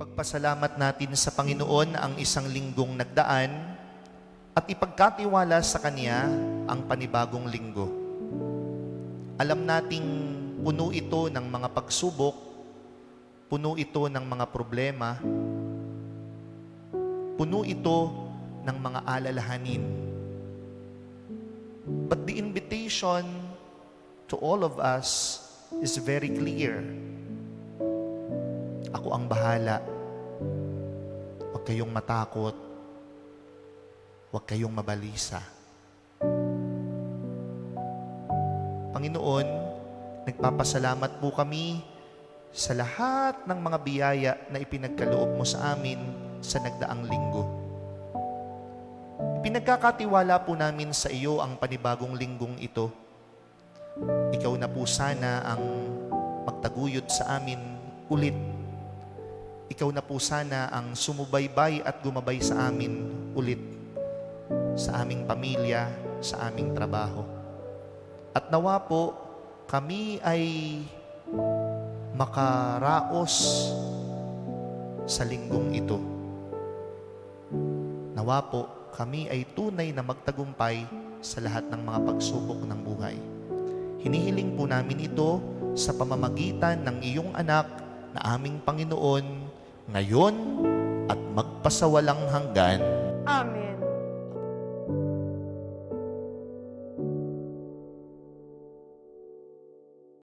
Ipagpasalamat natin sa Panginoon ang isang linggong nagdaan at ipagkatiwala sa Kanya ang panibagong linggo. Alam nating puno ito ng mga pagsubok, puno ito ng mga problema, puno ito ng mga alalahanin. But the invitation to all of us is very clear. Ang bahala. Huwag kayong matakot. Huwag kayong mabalisa. Panginoon, nagpapasalamat po kami sa lahat ng mga biyaya na ipinagkaloob mo sa amin sa nagdaang linggo. Pinagkakatiwala po namin sa iyo ang panibagong linggong ito. Ikaw na po sana ang magtaguyod sa amin ulit. Ikaw na po sana ang sumubaybay at gumabay sa amin ulit. Sa aming pamilya, sa aming trabaho. At nawa po, kami ay makaraos sa linggong ito. Nawa po, kami ay tunay na magtagumpay sa lahat ng mga pagsubok ng buhay. Hinihiling po namin ito sa pamamagitan ng iyong anak na aming Panginoon ngayon at magpasawalang hanggan.